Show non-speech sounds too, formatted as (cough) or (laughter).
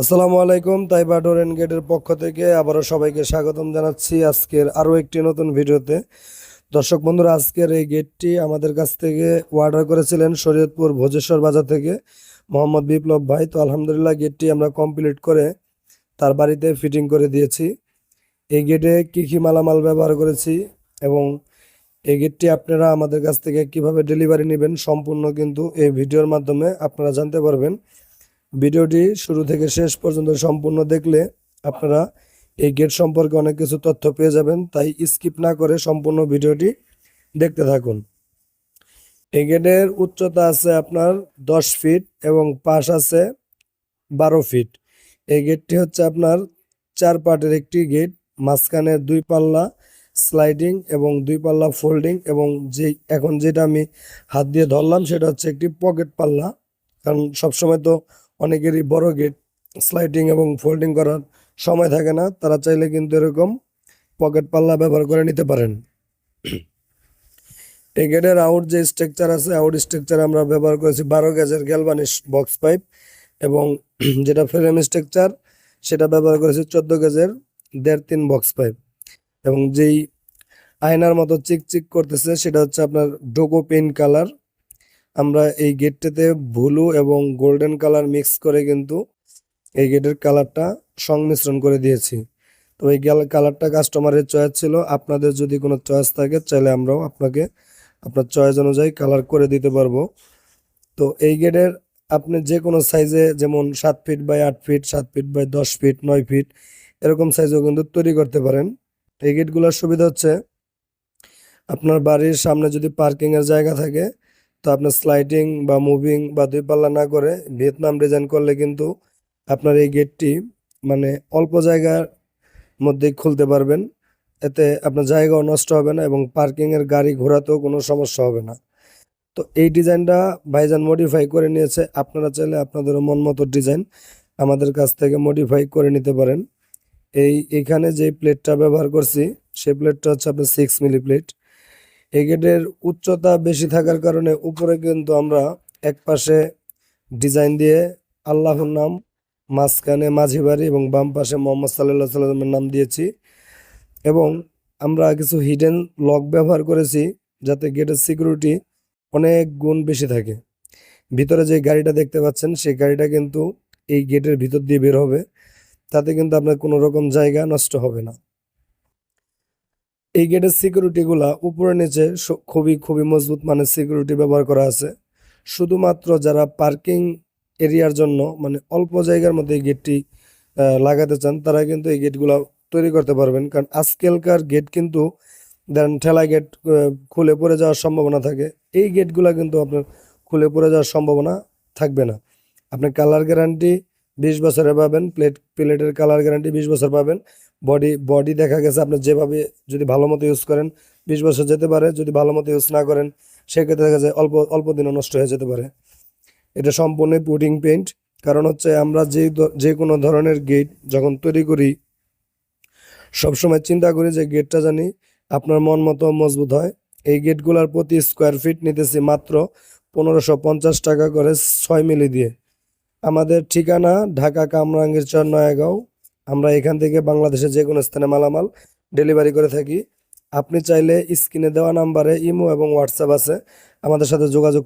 আসসালামু আলাইকুম, তাইবা ডোর গেটের পক্ষ থেকে আবারও সবাইকে স্বাগতম জানাচ্ছি আজকের আরও একটি নতুন ভিডিওতে। দর্শক বন্ধুরা, আজকের এই গেটটি আমাদের কাছ থেকে অর্ডার করেছিলেন শরীয়তপুর ভোজেশ্বর বাজার থেকে মোহাম্মদ বিপ্লব ভাই। তো আলহামদুলিল্লাহ গেটটি আমরা কমপ্লিট করে তার বাড়িতে ফিটিং করে দিয়েছি। এই গেটে কী কী মালামাল ব্যবহার করেছি এবং এই গেটটি আপনারা আমাদের কাছ থেকে কীভাবে ডেলিভারি নেবেন সম্পূর্ণ কিন্তু এই ভিডিওর মাধ্যমে আপনারা জানতে পারবেন। ভিডিওটি শুরু থেকে শেষ পর্যন্ত সম্পূর্ণ দেখলে আপনারা এই গেট সম্পর্কে অনেক কিছু তথ্য পেয়ে যাবেন, তাই স্কিপ না করে সম্পূর্ণ ভিডিওটি দেখতে থাকুন। এই গেটের উচ্চতা আছে আপনার দশ ফিট এবং পাশ আছে বারো ফিট এই গেটটি হচ্ছে আপনার চার পার্টের একটি গেট মাঝখানে দুই পাল্লা স্লাইডিং এবং দুই পাল্লা ফোল্ডিং এবং যে এখন যেটা আমি হাত দিয়ে ধরলাম সেটা হচ্ছে একটি পকেট পাল্লা। কারণ সবসময় তো অনেকেরই বড় গেট স্লাইডিং এবং ফোল্ডিং করার সময় থাকে না। তারা চাইলে কিন্তু এরকম পকেট পাল্লা ব্যবহার করে নিতে পারেন। এই গেটের আউট যে স্ট্রাকচার আছে আউট স্ট্রাকচার আমরা ব্যবহার করেছি বারো গেজের গ্যালভানিশ বক্স পাইপ এবং (clears throat) যেটা ফ্রেম স্ট্রাকচার সেটা ব্যবহার করেছি চোদ্দ গেজের দেড় তিন বক্স পাইপ এবং যেই আয়নার মতো চিকচিক করতেছে, সেটা হচ্ছে আপনার ডোকো পেন কালার আমরা এই গেটটাতে ব্লু এবং গোল্ডেন কালার মিক্স করে কিন্তু এই গেটের কালারটা সংমিশ্রণ করে দিয়েছি। তো এই কালারটা কাস্টমারের চয়েস ছিল। আপনাদের যদি কোনো চয়েস থাকে, চাইলে আমরাও আপনাকে, আপনার চয়েস অনুযায়ী কালার করে দিতে পারব। তো এই গেটের আপনি যে কোনো সাইজে যেমন সাত ফিট বাই আট ফিট সাত ফিট বাই দশ ফিট নয় ফিট এরকম সাইজও কিন্তু তৈরি করতে পারেন। এই গেটগুলোর সুবিধা হচ্ছে, আপনার বাড়ির সামনে যদি পার্কিংয়ের জায়গা থাকে তো আপনার স্লাইডিং বা মুভিং বা দুই পাল্লা না করে ভিয়েতনাম ডিজাইন করলে কিন্তু আপনার এই গেটটি মানে অল্প জায়গার মধ্যেই খুলতে পারবেন। এতে আপনার জায়গাও নষ্ট হবে না এবং পার্কিংয়ের গাড়ি ঘোরাতেও কোনো সমস্যা হবে না। তো এই ডিজাইনটা ভাইজান মডিফাই করে নিয়েছে। আপনারা চাইলে আপনাদেরও মন মতো ডিজাইন আমাদের কাছ থেকে মডিফাই করে নিতে পারেন। এই এখানে যে প্লেটটা ব্যবহার করছি, সেই প্লেটটা হচ্ছে আপনার সিক্স মিলি প্লেট এই গেটের উচ্চতা বেশি থাকার কারণে উপরে কিন্তু আমরা এক পাশে ডিজাইন দিয়ে আল্লাহর নাম, মাঝখানে মাঝি বাড়ি এবং বাম পাশে মোহাম্মদ সাল্লাহ সাল্লামের নাম দিয়েছি। এবং আমরা কিছু হিডেন লক ব্যবহার করেছি যাতে গেটের সিকিউরিটি অনেক গুণ বেশি থাকে। ভিতরে যে গাড়িটা দেখতে পাচ্ছেন, সেই গাড়িটা কিন্তু এই গেটের ভিতর দিয়ে বের হবে। তাতে কিন্তু আপনার কোনো রকম জায়গা নষ্ট হবে না। এই গেটের সিকিউরিটিগুলা উপরে নিচে খুবই খুবই মজবুত মানের সিকিউরিটি ব্যবহার করা আছে। শুধুমাত্র যারা পার্কিং এরিয়ার জন্য মানে অল্প জায়গার মধ্যে এই গেটটি লাগাতে চান, তারা কিন্তু এই গেটগুলো তৈরি করতে পারবেন। কারণ আজকালকার গেট কিন্তু দেন ঠেলা গেট খুলে পড়ে যাওয়ার সম্ভাবনা থাকে। এই গেটগুলো কিন্তু আপনার খুলে পড়ে যাওয়ার সম্ভাবনা থাকবে না। আপনি কালার গ্যারান্টি বিশ বছরে পাবেন প্লেট প্লেটের কালার গ্যারান্টি বিশ বছর পাবেন। বডি বডি দেখা গেছে আপনি যেভাবে যদি ভালো মতো ইউজ করেন, বিশ বছর যেতে পারে, যদি ভালো মতো ইউজ না করেন, সেক্ষেত্রে দেখা যায় অল্প অল্প দিনও নষ্ট হয়ে যেতে পারে। এটা সম্পূর্ণ পুটিং পেইন্ট কারণ হচ্ছে আমরা যে যে কোনো ধরনের গেট যখন তৈরি করি, সবসময় চিন্তা করি যে গেটটা জানি আপনার মন মতো মজবুত হয়। এই গেটগুলোর প্রতি স্কোয়ার ফিট নিতেছি মাত্র পনেরোশো পঞ্চাশ টাকা করে ছয় মিলি দিয়ে। আমাদের ঠিকানা ঢাকা কামরাঙ্গীর চর নয়াগাঁও আমরা এখান থেকে বাংলাদেশের যে কোনো স্থানে মালামাল ডেলিভারি করে থাকি। আপনি চাইলে স্ক্রিনে দেওয়া নাম্বারে ইমো এবং হোয়াটসঅ্যাপ আছে। আমাদের সাথে যোগাযোগ